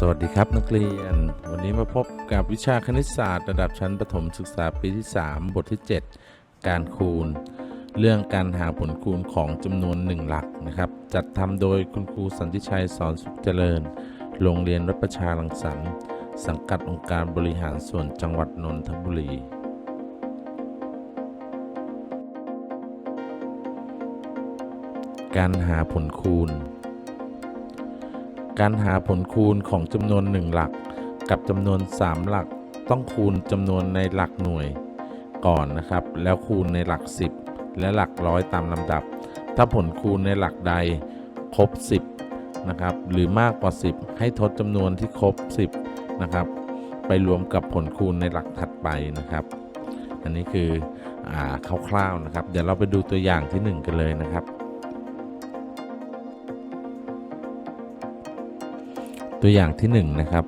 สวัสดีครับนักเรียน วันนี้มาพบกับวิชาคณิตศาสตร์ระดับชั้นประถมศึกษาปีที่ 3 บทที่ 7 การคูณ เรื่องการหาผลคูณของจำนวน1หลักนะครับ จัดทำโดยคุณครูสันติชัยสอนสุขเจริญ โรงเรียนรัฐประชาลังสรรค์สังกัดองค์การบริหารส่วนจังหวัดนนทบุรีการหาผลคูณ การหาผลคูณของจำนวน 1 หลัก กับจำนวน 3 หลักต้องคูณจำนวนในหลักหน่วยก่อนนะครับ แล้วคูณในหลัก 10 และหลักร้อยตามลำดับ ถ้าผลคูณในหลักใดครบ 10 นะครับ หรือมากกว่า 10 ให้ทดจำนวนที่ครบ 10 นะครับ ไปรวมกับผลคูณในหลักถัดไปนะครับ อันนี้คืออคร่าวๆนะครับ เดี๋ยวเราไปดูตัวอย่างที่ 1 กันเลยนะครับ ตัวอย่างที่1นะครับ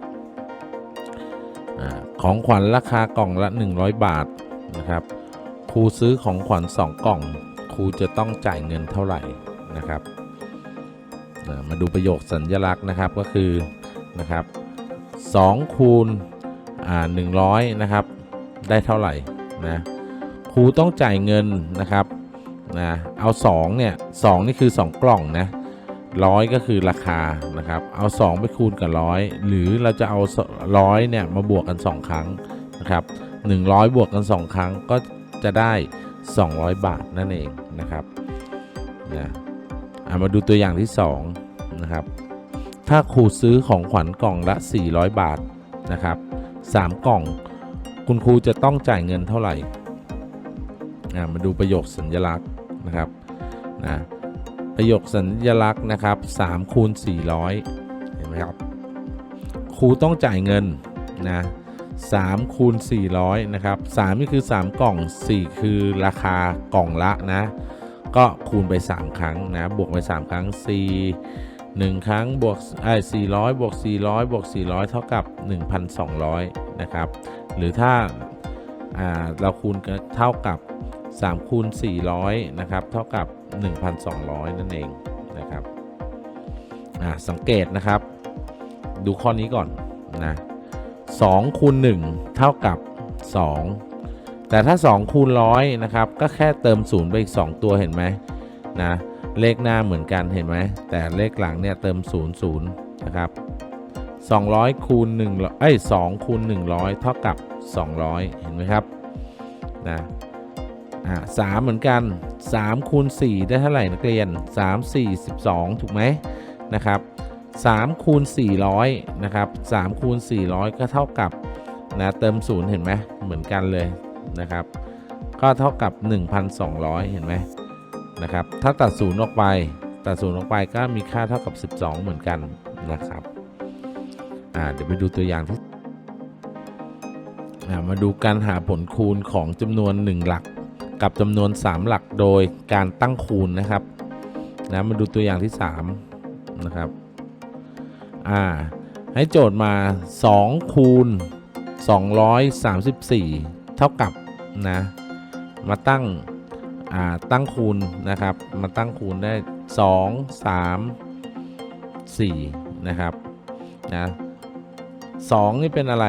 อของขวัญราคากล่องละ 100 บาทนะครับครูซื้อของขวัญ2กล่องครูจะต้องจ่ายเงินเท่าไหร่นะครับมาดูประโยคสัญลักษณ์นะครับก็คือนะครับ2คูณอ่า100นะครับได้เท่าไหร่นะครูต้องจ่ายเงินนะครับนะเอา2เนี่ย2นี่คือ 2 กล่องนะ ร้อยก็คือราคานะครับ เอา 2 ไปคูณกับร้อยหรือเราจะเอาร้อยเนี่ย มาบวกกัน 2 ครั้งนะครับ 100 บวกกัน 2 ครั้งก็จะได้ 200 บาทนั่นเองนะครับนะมาดูตัวอย่างที่ 2 นะครับ ถ้าครูซื้อของขวัญกล่องละ 400 บาทนะครับ 3 กล่อง คุณครูจะต้องจ่ายเงินเท่าไหร่มาดูประโยคสัญลักษณ์นะครับนะ ประโยคสัญลักษณ์นะครับ3คูณ400 เห็นไหมครับ ครูต้องจ่ายเงินนะ3คูณ400 นะครับ 3 นี่คือ 3 กล่อง 4 คือราคากล่องละนะ ก็คูณไป 3 ครั้งนะ บวกไป 3 ครั้ง 4 1 ครั้งบวกไอ้400 บวก 400 บวก 400 เท่ากับ 1,200 นะครับ หรือถ้าเราคูณกันเท่ากับ 3คูณ400นะครับเท่ากับ 1,200 นั่นเองนะครับอ่าสังเกตนะครับ ดูข้อนี้ก่อนนะ2คูณ1เท่ากับ 2 แต่ถ้า 2คูณร้อยนะครับก็แค่เติม0ไปอีก 2 ตัวเห็นไหมนะเลขหน้าเหมือนกันเห็นไหมแต่เลขหลังเนี่ยเติม 0 0นะครับ200คูณ1เอ้ย2คูณ100 เท่ากับ 200 เห็นไหมครับนะ อ่าสามเหมือนกัน3คูณ4ได้เท่าไหร่นักเรียน 3 4 12 ถูกไหมนะครับ3คูณ400นะครับ3คูณ400 ก็เท่ากับนะเติม0เห็นไหมเหมือนกันเลยนะครับ ก็เท่ากับ 1,200 เห็นไหมนะครับ ถ้าตัด0ออกไป ตัด0ออกไปก็มีค่าเท่ากับ 12 เหมือนกันนะครับอ่าเดี๋ยวไปดูตัวอย่างที่มาดูการหาผลคูณของจำนวน 1 หลัก กับจำนวน 3 หลักโดยการตั้งคูณนะครับนะมาดูตัวอย่างที่3นะครับอ่าให้โจทย์มา 2 คูณ 234 เท่ากับนะมาตั้งอ่าตั้งคูณนะครับ มาตั้งคูณได้ 2 3 4 นะครับนะ2นี่เป็นอะไร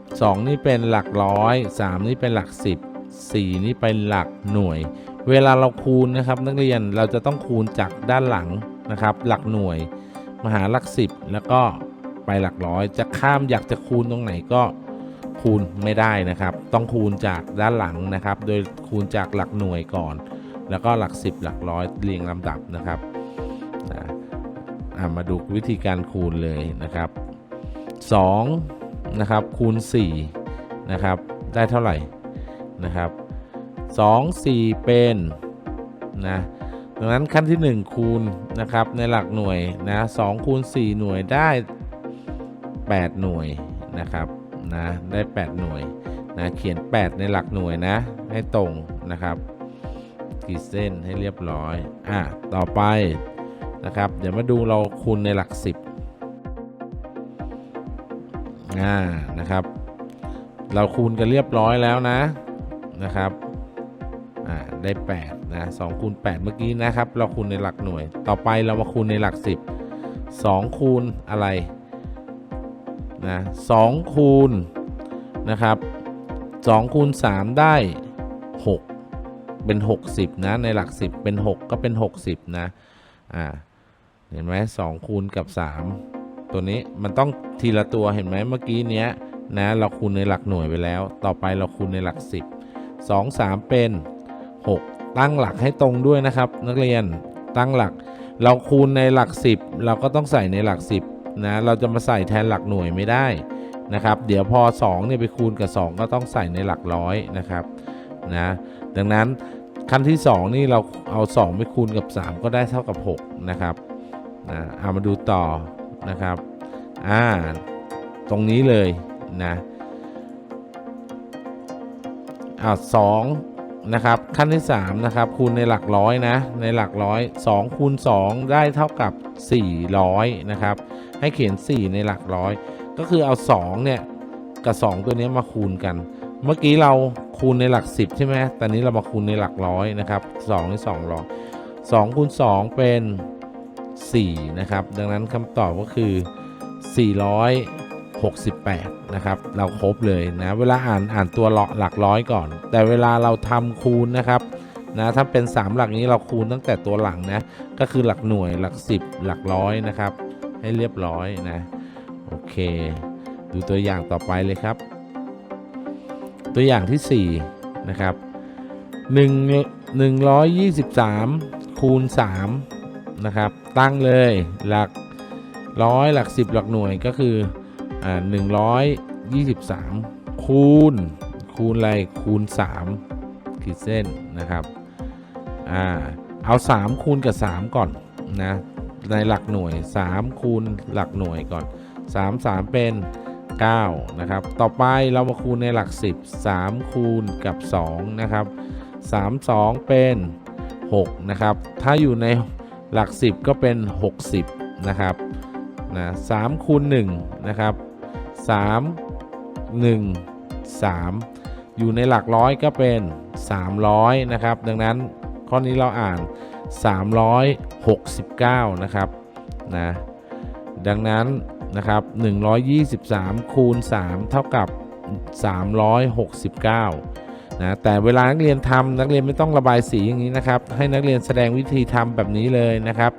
2 นี่เป็นหลักร้อย 3 นี่เป็นหลัก 10 4 นี่เป็นหลักหน่วย เวลาเราคูณนะครับ นักเรียนเราจะต้องคูณจากด้านหลังนะครับ หลักหน่วย มาหาหลัก 10 แล้วก็ไปหลักร้อย จะข้ามอยากจะคูณตรงไหนก็คูณไม่ได้นะครับ ต้องคูณจากด้านหลังนะครับ โดยคูณจากหลักหน่วยก่อน แล้วก็หลัก 10 หลักร้อยเรียงลำดับนะครับนะมาดูวิธีการคูณเลยนะครับ2นะครับคูณ4นะครับได้เท่าไหร่ นะครับ 2 4 เป็นนะดังนั้นขั้นที่ 1 คูณนะครับในหลักหน่วยนะ2คูณ 4 หน่วยได้ 8 หน่วยนะครับนะได้ 8 หน่วยนะเขียน 8 ในหลักหน่วยนะ ให้ตรงนะครับขีดเส้นให้เรียบร้อยอะต่อไปนะครับ เดี๋ยวมาดูเราคูณในหลัก 10อ่านะครับ เราคูณกันเรียบร้อยแล้วนะ นะครับอ่าได้8นะ2คูณ8เมื่อกี้นะครับ เราคูณในหลักหน่วย ต่อไปเรามาคูณในหลัก 10 2 คูณอะไรนะ2คูณนะครับ2คูณ3ได้ 6 เป็น 60 นะ ในหลัก 10 เป็น 6 ก็เป็น 60 นะ อ่า เห็นไหม2คูณกับ 3 ตัวนี้มันต้องทีละตัวเห็นไหมเมื่อกี้เนี้ยนะ เราคูณในหลักหน่วยไปแล้ว ต่อไปเราคูณในหลัก 10 2 3 เป็น 6 ตั้งหลักให้ตรงด้วยนะครับ นักเรียนตั้งหลัก เราคูณในหลัก 10 เราก็ต้องใส่ในหลัก 10นะเราจะมาใส่แทนหลักหน่วยไม่ได้นะครับ เดี๋ยวพอ2เนี่ยไปคูณกับ 2 ก็ต้องใส่ในหลักร้อยนะครับนะดังนั้นขั้นที่ 2 นี่เราเอา 2 ไปคูณกับ 3 ก็ได้เท่ากับ 6 นะครับนะเอามาดูต่อนะครับอ่าตรงนี้เลยนะ อ่าสองนะครับขั้นที่3นะครับคูณในหลักร้อยนะในหลักร้อย2คูณ2ได้เท่ากับ 400นะครับให้เขียน 4 ในหลักร้อย ก็คือเอา2เนี่ยกับ 2 ตัวนี้มาคูณกัน เมื่อกี้เราคูณในหลัก 10 ใช่ไหมตอนนี้เรามาคูณในหลักร้อยนะครับ2ใน2ร้อย2คูณ2เป็น4นะครับดังนั้นคำตอบก็คือ 68 นะครับ เราครบเลยนะ เวลาอ่านอ่านตัวหลักร้อยก่อน แต่เวลาเราทำคูณนะครับนะถ้าเป็น 3 หลักนี้เราคูณตั้งแต่ตัวหลังนะ ก็คือหลักหน่วยหลัก 10 หลักร้อยนะครับ ให้เรียบร้อยนะ โอเค ดูตัวอย่างต่อไปเลยครับ ตัวอย่างที่ 4 นะครับ1 123 คูณ 3 นะครับ ตั้งเลยหลักร้อยหลัก 10 หลักหน่วยก็คือ อ่า123คูณ คูณอะไรคูณ3ขีดเส้นนะครับอ่าเอา3คูณกับ3ก่อนนะในหลักหน่วย3คูณหลักหน่วยก่อน3 3เป็น9นะครับ ต่อไปเรามาคูณในหลัก10 3คูณกับ2นะครับ3 2เป็น6นะครับ ถ้าอยู่ในหลัก10ก็เป็น60นะครับนะ3คูณ1นะครับ 3 1 3 อยู่ในหลักร้อยก็เป็น 300 นะครับ ดังนั้นข้อนี้เราอ่าน 369 นะครับนะดังนั้นนะครับ 123 คูณ 3 เท่ากับ 369 นะ แต่เวลานักเรียนทำนักเรียนไม่ต้องระบายสีอย่างนี้นะครับ ให้นักเรียนแสดงวิธีทำแบบนี้เลยนะครับ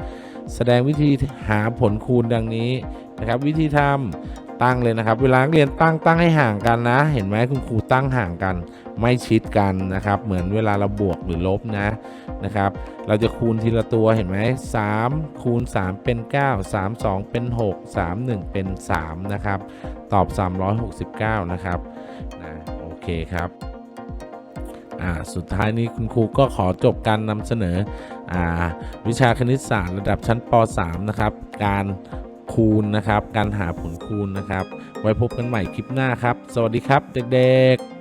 แสดงวิธีหาผลคูณดังนี้นะครับ วิธีทำ ตั้งเลยนะครับ เวลานักเรียนตั้งตั้งให้ห่างกันนะ เห็นไหมคุณครูตั้งห่างกัน ไม่ชิดกันนะครับ เหมือนเวลาเราบวกหรือลบนะนะครับ เราจะคูณทีละตัวเห็นไหม3คูณ 3 เป็น 9 3 2 เป็น 6 3 1 เป็น 3 นะครับ ตอบ 369 นะครับนะโอเคครับอ่าสุดท้ายนี้คุณครูก็ขอจบการนำเสนออ่าวิชาคณิตศาสตร์ระดับชั้นป .3 นะครับ การ คูณนะครับ การหาผลคูณนะครับ ไว้พบกันใหม่คลิปหน้าครับ สวัสดีครับเด็กๆ